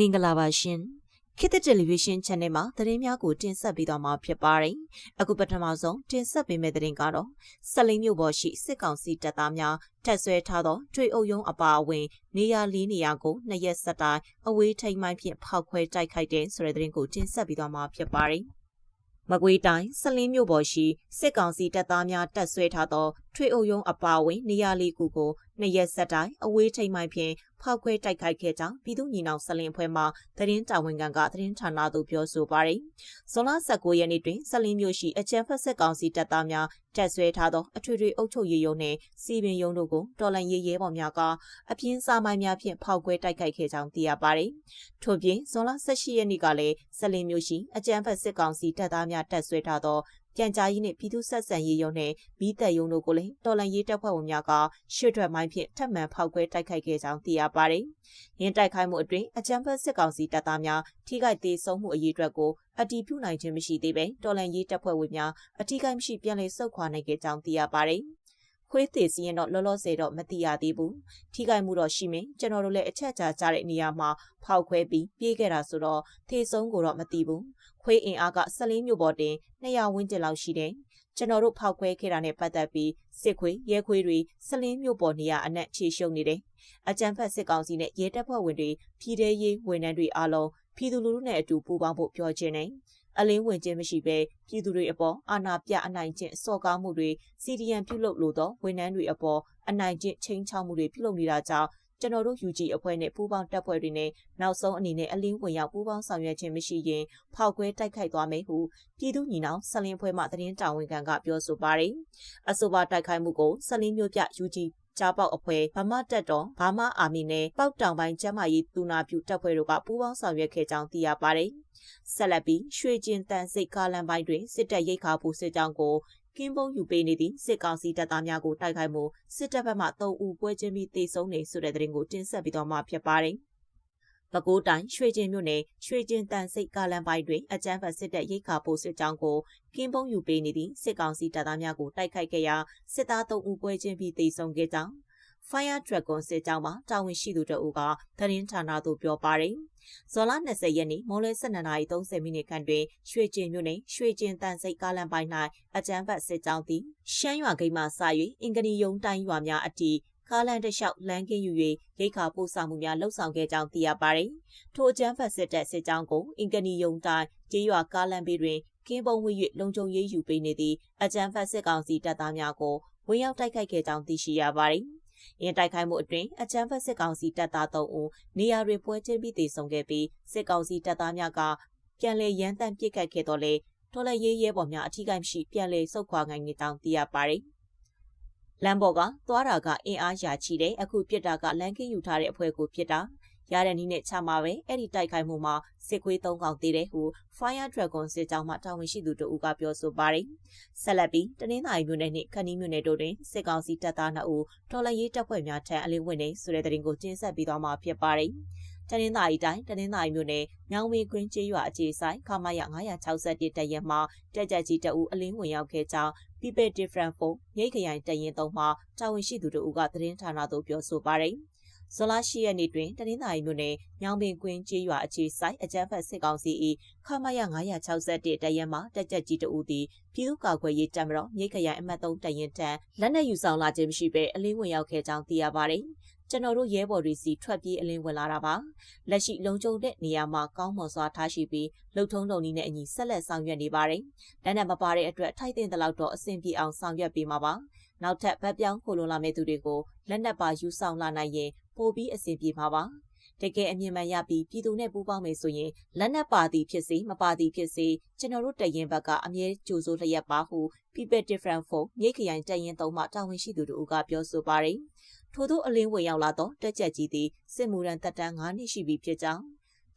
မင်္ဂလာပါရှင်ခေတ်သစ်တယ်လီဗီရှင်း channel မှာသတင်းများကိုတင်ဆက်ပေးသွားမှာဖြစ်ပါတယ်အခုပထမဆုံးတင်ဆက်ပေးမယ့်သတင်းကတော့ဆက်လိမ့်မြို့ပေါ်ရှိစစ်ကောင်စီတပ်သားများတက်ဆွဲထားသောထွေအုပ်ယုံအပါအဝင် နေရာလေးနေရာကိုနှစ်ရက်ဆက်တိုင်းအဝေးထိန်မိုင်းဖြင့်ဖောက်ခွဲတိုက်ခိုက်တဲ့ဆိုတဲ့သတင်းကိုတင်ဆက်ပေးသွားမှာဖြစ်ပါတယ်မကွေးတိုင်းစလင်းမြို့ပေါ်ရှိစစ်ကောင်စီတပ်သားများတပ်ဆွဲထားသောထွေအုပ်ယုံအပါအဝင်နေရာလေးခုကိုနှစ်ရက်ဆက်တိုင်းအဝေးထိန်မိုင်းဖြင့်ဖောက်ခွဲတိုက်ခိုက်ခဲ့ကြောင်းပြည်သူ့ညီနောင်ဆလင်အဖွဲ့မှသတင်းတာဝန်ခံကသတင်းဌာနသို့ပြောဆိုပါရယ်။ဇွန်လ19ရက်နေ့တွင်ဆလင်မြို့ရှိအကြံဖက်ဆက်ကောင်စီတပ်သားများတပ်ဆွဲထားသောအထွေထွေအုပ်ချုပ်ရေးရုံးနှင့်စီပင်ရုံးတို့ကိုတော်လန်ရေးရဲဘော်များကအပြင်းစားမိုင်းများဖြင့်ဖောက်ခွဲတိုက်ခိုက်ခဲ့ကြောင်းသိရပါရယ်။ထို့ပြင်ဇွန်လ18ရက်နေ့ကလည်းဆလင်မြို့ရှိအကြံဖက်စစ်ကောင်စီတပ်သားများတပ်ဆွဲထားသော ပြန်ကြားရေးနှင့်ပြည်သူ့ဆက်ဆံရေးရုံးနှင့်မိသက်ရုံးတို့ကိုလည်းတော်လန်ရေးတပ်ဖွဲ့ဝင်များကရှစ်ထွက်မိုင်းဖြင့်ထပ်မံဖောက်ခွဲတိုက်ခိုက်ခဲ့ကြောင်းသိရပါတယ်။ရင်းတိုက်ခိုက်မှုအတွင်းအကြမ်းဖက်စစ်ကောင်စီတပ်သားများထိခိုက်သေးဆုံးမှုအရေးအတွက်ကိုအတီးပြုနိုင်ခြင်းမရှိသေးပဲတော်လန်ရေးတပ်ဖွဲ့ဝင်များအထီးကိုက်မရှိပြန်လည်ဆုတ်ခွာနိုင်ခဲ့ကြောင်းသိရပါတယ်။ခွေးသေးစီရင်တော့လောလောဆယ်တော့မတိရသေးဘူးထိခိုက်မှုတော့ရှိမင်းကျွန်တော်တို့လည်းအချက်ချာကြတဲ့နေရာမှာဖောက်ခွဲပြီးပြေးခဲ့တာဆိုတော့ထေဆုံးကိုတော့မသိဘူး ခွေးအင်အားကဆလင်းမျိုးပေါ်တင်200ဝန်းကျင်လောက်ရှိတယ်ကျွန်တော်တို့ဖောက်ခွဲခဲ့တာနဲ့ပတ်သက်ပြီးစစ်ခွေးရဲခွေးတွေဆလင်းမျိုးပေါ်နေရအနက်ခြေရှုံနေတယ်အကြံဖက်စစ်ကောင်စီနဲ့ရဲတပ်ဖွဲ့ဝင်တွေပြည်ထရေးဝန်ထမ်းတွေအားလုံးပြည်သူလူထုနဲ့အတူပူးပေါင်းဖို့ပြောချင်တယ်အလင်းဝင်ခြင်းမရှိဘဲပြည်သူတွေအပေါ်အာဏာပြအနိုင်ကျင့်စော်ကားမှုတွေစီဒီယန်ပြုလုပ်လို့သောဝန်ထမ်းတွေအပေါ်အနိုင်ကျင့်ချင်းချောက်မှုတွေပြုလုပ်နေတာကြောင့် ကျွန်တော်တို့ UG အဖွဲ့နဲ့ပူးပေါင်းတပ်ဖွဲ့တွေနဲ့နောက်ဆုံးအနေနဲ့အလင်းဝင်ရောက်ပူးပေါင်းဆောင်ရွက်ခြင်းမရှိရင်ဖောက်ခွဲတိုက်ခိုက်သွားမယ်ဟုပြည်သူညီနောင်ဆလင်းဖွဲ့မှသတင်းတာဝန်ခံကပြောဆိုပါတယ်။အဆိုပါတိုက်ခိုက်မှုကိုဆလင်းမျိုးပြ UG ကြားပေါက်အဖွဲ့ဗမာတက်တော်ဗမာအာမီနဲ့ပေါက်တောင်ပိုင်းကျမကြီးတူနာပြူတပ်ဖွဲ့တို့ကပူးပေါင်းဆောင်ရွက်ခဲ့ကြောင်းသိရပါတယ်။ဆက်လက်ပြီးရွှေကျင်တန်စိတ်ကားလန်ပိုင်းတွင်စစ်တပ်ရိတ်ခါဖို့စစ်ကြောင်းကို ကင်းပုံယူပေးနေသည့်စစ်ကောင်စီတပ်သားများကိုတိုက်ခိုက်မှုစစ်တပ်ဘက်မှ3ဦးပွဲချင်းပြီးတေဆုံးနေဆိုတဲ့သတင်းကိုတင်ဆက်ပြီးတော့မှဖြစ်ပါတယ်။ပဲခူးတိုင်းရွှေကျင်မြို့နယ်ရွှေကျင်တန်စိတ်ကားလန်ပိုင်းတွင်အကြမ်းဖက်စစ်တပ်ရိတ်ခါပိုးစစ်ကြောင်းကိုကင်းပုံယူပေးနေသည့်စစ်ကောင်စီတပ်သားများကိုတိုက်ခိုက်ခဲ့ရာစစ်သား3ဦးပွဲချင်းပြီးတေဆုံးခဲ့ကြောင်း Fire Dragon စစ်ကြောင်းမှာတာဝန်ရှိသူတအုပ်ကသတင်းဌာနသို့ပြောပါတယ်။ဇွန်လ20ရက်နေ့မိုးလယ်12:30မိနစ်ခန့်တွင်ရွှေကျင်မြို့နယ်ရွှေကျင်တန်စိတ်ကားလမ်းပိုင်း၌အကြမ်းဖက်စစ်ကြောင်းသည်ရှမ်းရွာဂိတ်မှစ၍အင်္ဂနီယုံတိုင်းရွာများအထိကားလန်တလျှောက်လမ်းကင်းယူ၍ရိတ်ခါပို့ဆောင်မှုများလှုပ်ဆောင်ခဲ့ကြောင်းသိရပါတယ်။ထိုအကြမ်းဖက်စစ်တပ်စစ်ကြောင်းကိုအင်္ဂနီယုံတိုင်းကျေးရွာကားလန်ဘေးတွင်ကင်းပုံဝှ၍လုံခြုံရေးယူပေးနေသည့်အကြမ်းဖက်စစ်ကောင်စီတပ်သားများကိုဝင်ရောက်တိုက်ခိုက်ခဲ့ကြောင်းသိရှိရပါတယ်။။ ရင်တိုက်ခိုက်မှုအတွင်းအကြမ်းဖက်စစ်ကောင်စီတပ်သား3ဦးနေရာတွေပွဲချင်းပြီးတည်ဆုံခဲ့ပြီးစစ်ကောင်စီတပ်သားများကပြန်လည်ရန်တမ်းပစ်ခတ်ခဲ့တော့လေတော်လည်းရေးရဲပေါ်များအထီးကိုင်းရှိပြန်လည်ဆုတ်ခွာနိုင်နေတောင်းသိရပါတယ်။လမ်းပေါ်ကသွားတာကအင်အားရာချီတဲ့အခုပြစ်တာကလမ်းကင်းယူထားတဲ့အဖွဲ့ကိုပြစ်တာ ရတဲ့နည်းနဲ့ချမှာပဲအဲ့ဒီတိုက်ခိုက်မှုမှာစစ်ခွေး၃កောင်သေးတယ်ဟု Fire Dragon စစ်ကြောင်းမှတာဝန်ရှိသူတို့ကပြောဆိုပါတယ်။ဆက်လက်ပြီးတနင်္သာရီမြို့နယ်နှင့်ခဏီးမြို့နယ်တို့တွင်စစ်ကောင်စီတပ်သား2ဦးတော်လှန်ရေးတပ်ဖွဲ့များထံအလင်းဝင်နေဆိုတဲ့သတင်းကိုတင်ဆက်ပေးသွားမှာဖြစ်ပါတယ်။တနင်္သာရီတိုင်းတနင်္သာရီမြို့နယ်ညောင်ဝေကွင်းကျေးရွာအခြေဆိုင်ခမာရ961တရက်မှတက်ကြကြီးတအူအလင်းဝင်ရောက်ခဲ့ကြောင်း People Different Phone မြိတ်ခရိုင်တရင်သုံးမှတာဝန်ရှိသူတို့ကသတင်းဌာနသို့ပြောဆိုပါတယ်။ ဇွန်လ10ရက်နေ့တွင်တနင်္သာရီမြို့နယ်ညောင်ပင်ကွင်းကျေးရွာအခြေဆိုင်အကြမ်းဖက်စစ်ကောင်စီ၏ခမရ961တရက်မှတက်ကြက်ကြီးတဦးသည်ပြည်သူ့ကာကွယ်ရေးတပ်မတော်မြိတ်ခရိုင်အမှတ်3တရင်တန်းလက်နက်ယူဆောင်လာခြင်းမရှိဘဲအလင်းဝင်ရောက်ခဲ့ကြောင်းသိရပါတယ်။ကျွန်တော်တို့ရဲဘော်တွေစီထွက်ပြေးအလင်းဝင်လာတာပါလက်ရှိလုံခြုံတဲ့နေရာမှာကောင်းမွန်စွာထားရှိပြီးလှုပ်ထုံးလုံနည်းနဲ့အညီဆက်လက်ဆောင်ရွက်နေပါတယ်လက်နက်မပါတဲ့အတွက်ထိုက်တဲ့လောက်တော့အဆင်ပြေအောင်ဆောင်ရွက်ပေးမှာပါ နောက်ထပ်ဗတ်ပြောင်းခိုလုံလာမယ့်သူတွေကိုလက်နက်ပါယူဆောင်လာနိုင်ရင်ပိုပြီးအဆင်ပြေမှာပါတကယ်အမြင်မှန်ရပြီးပြည်သူနဲ့ပူးပေါင်းမယ်ဆိုရင်လက်နက်ပါသည်ဖြစ်စေမပါသည်ဖြစ်စေကျွန်တော်တို့တရင်ဘက်ကအမြဲကြိုးစိုးလျက်ပါဟု People Different Phone မြိတ်ခရိုင်တရင်သုံးမှတာဝန်ရှိသူတို့ကပြောဆိုပါတယ်ထို့သောအလင်းဝင်ရောက်လာသောတက်ကြကြီးသည်စစ်မှုရန်တပ်တန်း9နှစ်ရှိပြီဖြစ်ကြောင်း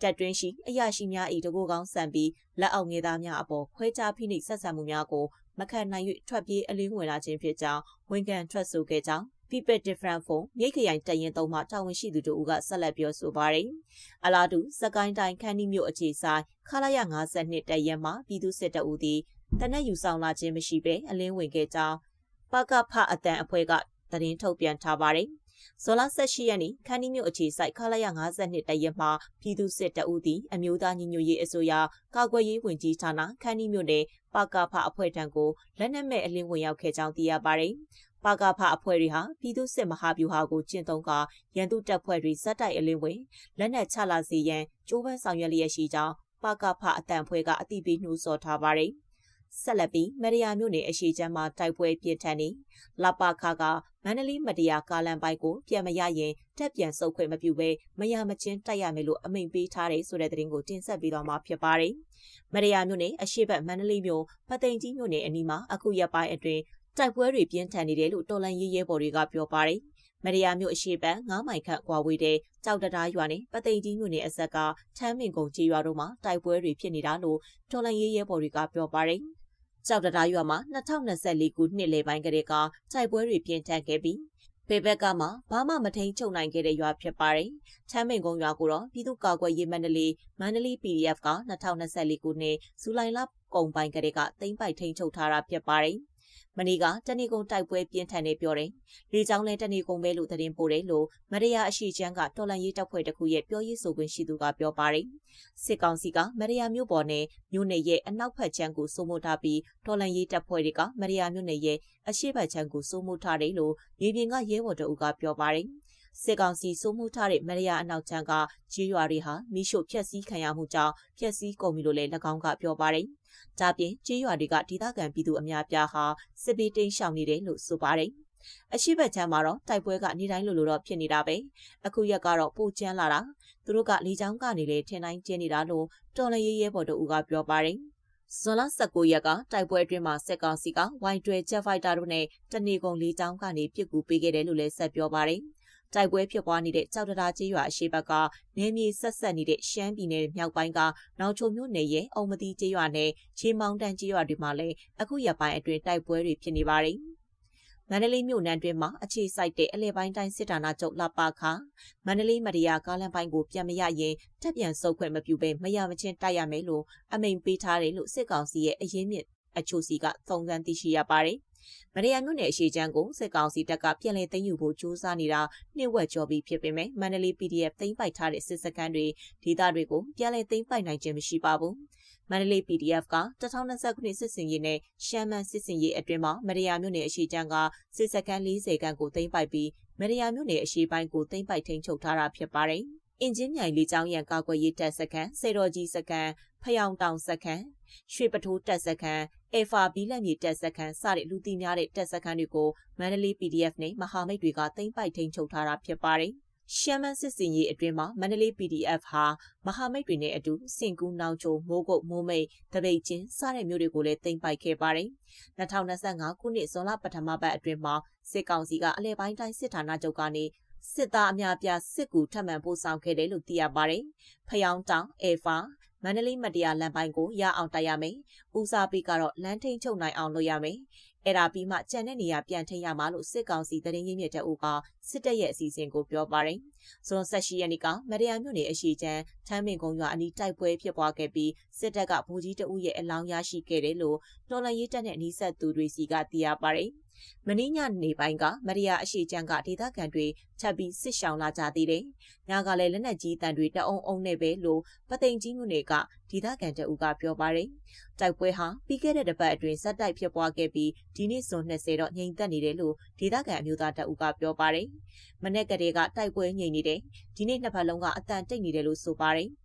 တက်တွင်းရှိအရာရှိများ၏တကူကောင်းဆန်ပြီးလက်အောက်ငယ်သားများအပေါ်ခွဲခြားဖိနှိပ်ဆက်ဆံမှုများကို မခံနိုင်၍ထွက်ပြေးအလင်းဝင်လာခြင်းဖြစ်ကြောင်းဝန်ခံထွက်ဆိုခဲ့ကြောင်း People Different Phone မြိတ်ခရိုင်တရင်သုံးမှတာဝန်ရှိသူတို့ကဆက်လက်ပြောဆိုပါတယ်။အလားတူစကိုင်းတိုင်းခန်းနီမြို့အခြေဆိုင်ခလာရ52တရင်မှပြည်သူစစ်တပ်ဦးသည်တနက်ယူဆောင်လာခြင်းမရှိဘဲအလင်းဝင်ခဲ့ကြောင်းပကဖအတန်အဖွဲ့ကသတင်းထုတ်ပြန်ထားပါတယ်။ ဇော်လ18ရက်နေ့ခန်းနီမြို့အခြေစိုက်ခလာရ52တရက်မှာပြည်သူစစ်တအုပ်သည်အမျိုးသားညီညွတ်ရေးအစိုးရကာကွယ်ရေးဝန်ကြီးဌာနခန်းနီမြို့နယ်ပကဖအဖွဲ့ထံကိုလက်နက်မဲ့အလင်းဝင်ရောက်ခဲ့ကြောင်းသိရပါတယ်။ပကဖအဖွဲ့တွေဟာပြည်သူစစ်မဟာဗျူဟာကိုကျင့်သုံးကရန်သူတပ်ဖွဲ့တွေဇက်တိုက်အလင်းဝင်လက်နက်ချလာစေရန်ကြိုးပမ်းဆောင်ရွက်လျက်ရှိကြောင်းပကဖအတန်ဖွဲ့ကအတိပေးနှိုးဆော်ထားပါတယ်။ဆက်လက်ပြီးမရယာမြို့နယ်အရှိချမ်းမှာတိုက်ပွဲပြင်းထန်နေလပခါက မန္တလေးမတရားကားလန်ပိုက်ကိုပြန်မရရင်တက်ပြန်ဆုတ်ခွင့်မပြုဘဲမရမချင်းတိုက်ရမယ်လို့အမိန့်ပေးထားတယ်ဆိုတဲ့သတင်းကိုတင်ဆက်ပြီးတော့မှာဖြစ်ပါတယ်။မရယာမြို့နယ်အရှိဘက်မန္တလေးမြို့ပသိမ်ကြီးမြို့နယ်အနီးမှာအခုရက်ပိုင်းအတွင်းတိုက်ပွဲတွေပြင်းထန်နေတယ်လို့တော်လန်ရေးရဲဘော်တွေကပြောပါတယ်။မရယာမြို့အရှိဘက်9မိုင်ခန့်ကွာဝေးတဲ့ကြောက်တတားရွာနဲ့ပသိမ်ကြီးမြို့နယ်အဆက်ကချမ်းမင်ကုံကြီးရွာတို့မှာတိုက်ပွဲတွေဖြစ်နေတာလို့တော်လန်ရေးရဲဘော်တွေကပြောပါတယ်။ ကြောက်တရားရွာမှာ2024ခုနှစ်လယ်ပိုင်းကတည်းကတိုက်ပွဲတွေပြင်းထန်ခဲ့ပြီးပေဘက်ကမှဘာမှမထိန်ချုပ်နိုင်ခဲ့တဲ့ရွာဖြစ်ပါတယ်။ချမ်းမင်ကုန်းရွာကိုတော့ပြည်သူ့ကာကွယ်ရေးမန္တလေးမန္တလေး PDF က2024ခုနှစ်ဇူလိုင်လကုန်ပိုင်းကတည်းကသိမ်းပိုက်ထိန်ချုပ်ထားတာဖြစ်ပါတယ်။ မနီကတဏီကုံတိုက်ပွဲပြင်းထန်နေပြောတယ်။လေကြောင်းလဲတဏီကုံပဲလို့သတင်းပို့တယ်လို့မရယာအရှိချမ်းကတော်လန်ရေးတပ်ဖွဲ့တစ်ခုရဲ့ပြောရေးဆိုခွင့်ရှိသူကပြောပါတယ်။စစ်ကောင်စီကမရယာမြို့ပေါ်နဲ့မြို့နယ်ရဲ့အနောက်ဘက်ချမ်းကိုစိုးမိုးထားပြီးတော်လန်ရေးတပ်ဖွဲ့တွေကမရယာမြို့နယ်ရဲ့အရှိဘက်ချမ်းကိုစိုးမိုးထားတယ်လို့မြေပြင်ကရဲဘော်တို့ကပြောပါတယ်။ စစ်ကောင်စီစိုးမှုထားတဲ့မရရအနောက်ချမ်းကကြေးရွာတွေဟာမိရှို့ဖျက်ဆီးခံရမှုကြောင့်ဖျက်ဆီးကုန်ပြီလို့လည်း၎င်းကပြောပါတယ်။ဒါပြင်ကြေးရွာတွေကဒေသခံပြည်သူအများပြားဟာစစ်ပေးတိမ်းရှောင်နေတယ်လို့ဆိုပါတယ်။အရှိဘက်ချမ်းမှာတော့တိုက်ပွဲကနေတိုင်းလိုလိုတော့ဖြစ်နေတာပဲအခုရက်ကတော့ပိုကျန်းလာတာသူတို့ကလေချောင်းကနေလေထင်တိုင်းကျင်းနေတာလို့တော်လရေးရဲဘော်တို့ကပြောပါတယ်ဇွန်လ19ရက်ကတိုက်ပွဲအတွင်းမှာစစ်ကောင်စီကဝိုင်တွဲဂျက်ဖိုက်တာတို့နဲ့တနေကုန်လေးချောင်းကနေပစ်ကူပေးခဲ့တယ်လို့လည်းဆက်ပြောပါတယ်။ တိုက်ပွဲဖြစ်ပွားနေတဲ့ကြောက်တရာကျေးရွာအရှိဘက်ကနေမြေဆက်ဆက်နေတဲ့ရှမ်းပြည်နယ်မြောက်ပိုင်းကနောင်ချိုမြို့နယ်ရဲ့အုံမတိကျေးရွာနဲ့ချေမောင်းတန်းကျေးရွာတွေမှာလည်းအခုရက်ပိုင်းအတွင်းတိုက်ပွဲတွေဖြစ်နေပါတယ်။မန္တလေးမြို့နယ်တွင်မှာအခြေစိုက်တဲ့အလဲပိုင်းတိုင်းစစ်ဌာနချုပ်လပါခမန္တလေးမရယာကားလမ်းပိုင်းကိုပြန်မရရင်တက်ပြန်ဆုတ်ခွင့်မပြုဘဲမရမချင်းတိုက်ရမယ်လို့အမိန်ပေးထားတယ်လို့စစ်ကောင်စီရဲ့အရေးမြစ်အချို့စီကသုံးသပ်သိရှိရပါတယ်။ မရယာမြို့နယ်အရှိချမ်းကိုစစ်ကောင်စီတပ်ကပြန်လည်သိမ်းယူဖို့ကြိုးစားနေတာနှိမ့်ဝက်ကြော်ပြီးဖြစ်ပေမဲ့မန္တလေး PDF သိမ်းပိုက်ထားတဲ့စစ်စခန်းတွေဒေသတွေကိုပြန်လည်သိမ်းပိုက်နိုင်ခြင်းမရှိပါဘူး။မန္တလေး PDF က2020ခုနှစ်စစ်စင်ရေးနဲ့ရှမ်းမန်စစ်စင်ရေးအတွင်းမှာမရယာမြို့နယ်အရှိချမ်းကစစ်စခန်း40ခန်းကိုသိမ်းပိုက်ပြီးမရယာမြို့နယ်အရှိပိုင်းကိုသိမ်းပိုက်ထိန်းချုပ်ထားတာဖြစ်ပါတယ်။အင်ဂျင်မြိုင်လေးချောင်းရံကာကွယ်ရေးတပ်စခန်းစေတော်ကြီးစခန်းဖျောင်တောင်စခန်းရွှေပထိုးတပ်စခန်း အေဖာဘီလက်မြေတပ်စခန်းစတဲ့လူသိများတဲ့တပ်စခန်းတွေကိုမန္တလေး PDF နဲ့မဟာမိတ်တွေကသိမ်းပိုက်ထိန်းချုပ်ထားတာဖြစ်ပါတယ်။ရှမ်းမန်းစစ်စင်ရေးအတွင်းမှာမန္တလေး PDF ဟာမဟာမိတ်တွေနဲ့အတူစင်ကူးနောင်ချိုမိုးကုတ်မိုးမိတ်တပိတ်ချင်းစတဲ့မြို့တွေကိုလည်းသိမ်းပိုက်ခဲ့ပါတယ်။2025ခုနှစ်ဇွန်လပထမပတ်အတွင်းမှာစစ်ကောင်စီကအလဲပိုင်းတိုင်းစစ်ဌာနချုပ်ကနေစစ်သားအများပြားစစ်ကူထပ်မံပို့ဆောင်ခဲ့တယ်လို့သိရပါတယ်။ဖျောင်းတောင်အေဖာ မန္တလေးမတရားလမ်းပိုင်းကိုရအောင်တိုက်ရမယ်။ဦးစားပေးကတော့လမ်းထိန်ချုပ်နိုင်အောင်လုပ်ရမယ်။အဲ့ဒါပြီးမှကြံတဲ့နေရာပြန်ထိန်ရမှာလို့စစ်ကောင်စီတရင်ရင်းမြစ်တဲ့ဦးကစစ်တပ်ရဲ့အစီအစဉ်ကိုပြောပါတယ်။ဇွန်18ရက်နေ့ကမတရားမြို့နယ်အရှိချမ်းထမ်းမင်ကုန်းရွာအနီးတိုက်ပွဲဖြစ်ပွားခဲ့ပြီးစစ်တပ်ကဗိုလ်ကြီးတဦးရဲ့အလောင်းရရှိခဲ့တယ်လို့တော်လန်ရေးတပ်နဲ့နှီးဆက်သူတွေစီကသိရပါတယ်။ မင်းညနေပိုင်းကမရိယာအရှိချမ်းကဒေသခံတွေချက်ပြီးစစ်ရှောင်လာကြသေးတယ်။ညကလည်းလက်နက်ကြီးတန်တွေတအုံအုံနဲ့ပဲလို့ပသိမ်ကြီးမြို့နယ်ကဒေသခံတအူကပြောပါတယ်။တိုက်ပွဲဟာပြီးခဲ့တဲ့တစ်ပတ်အတွင်းဇက်တိုက်ဖြစ်ပွားခဲ့ပြီးဒီနေ့ဇွန်20တော့ငြိမ်သက်နေတယ်လို့ဒေသခံအမျိုးသားတအူကပြောပါတယ်။မနေ့ကတည်းကတိုက်ပွဲငြိမ်နေတယ်။ဒီနေ့နှစ်ပတ်လုံးကအတန်တိတ်နေတယ်လို့ဆိုပါတယ်။